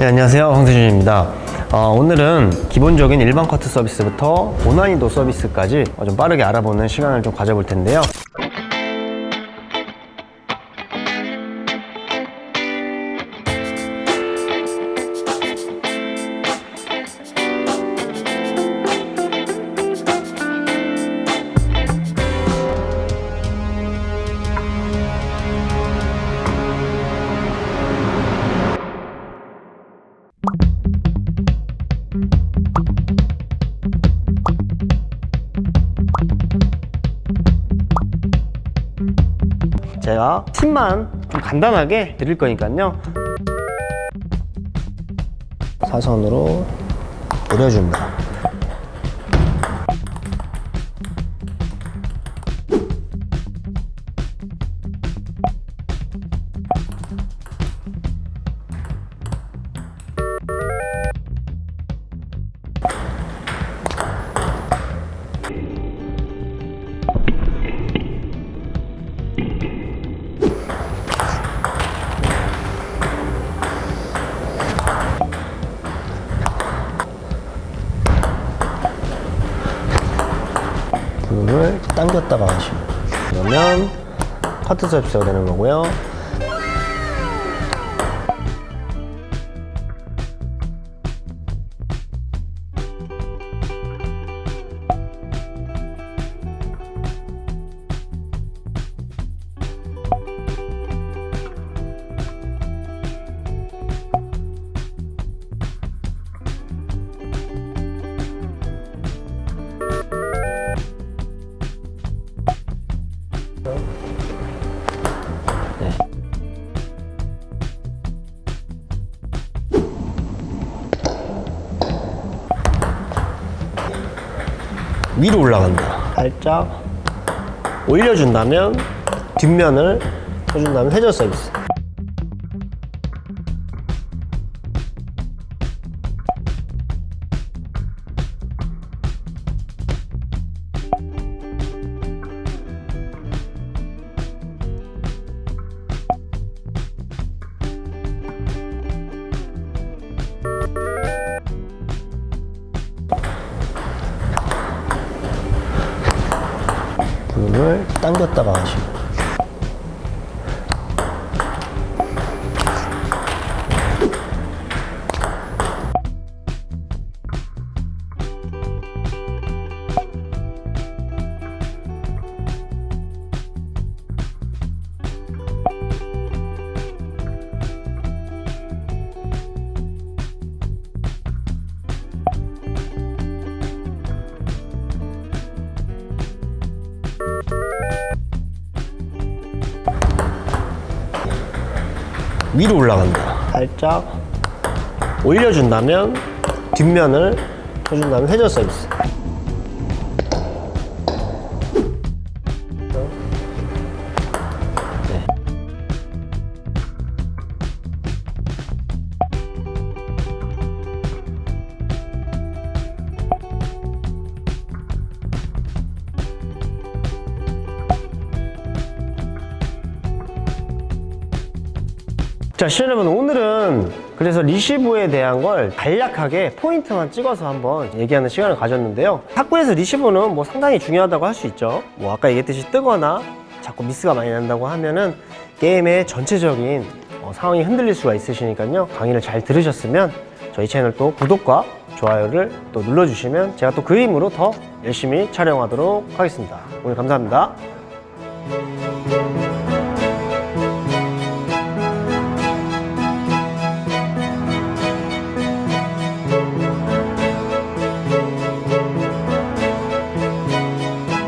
네, 안녕하세요. 황세준입니다. 어, 오늘은 기본적인 일반 커트 서비스부터 고난이도 서비스까지 어, 좀 빠르게 알아보는 시간을 좀 가져볼 텐데요. 제가 팁만 좀 간단하게 드릴 거니까요. 사선으로 오려줍니다. 불을 당겼다가 하시면 그러면 커트 서비스가 되는 거고요. 위로 올라간다. 살짝 올려준다면 뒷면을 해준다면 회전 서비스. 불을 당겼다가 하시면 위로 올라간다. 살짝 올려준다면 뒷면을 해준다면 회전 서비스. 자, 시청자 여러분, 오늘은 그래서 리시브에 대한 걸 간략하게 포인트만 찍어서 한번 얘기하는 시간을 가졌는데요. 탁구에서 리시브는 뭐 상당히 중요하다고 할 수 있죠. 뭐 아까 얘기했듯이 뜨거나 자꾸 미스가 많이 난다고 하면은 게임의 전체적인 어, 상황이 흔들릴 수가 있으시니까요. 강의를 잘 들으셨으면 저희 채널 또 구독과 좋아요를 또 눌러주시면 제가 또그 힘으로 더 열심히 촬영하도록 하겠습니다. 오늘 감사합니다.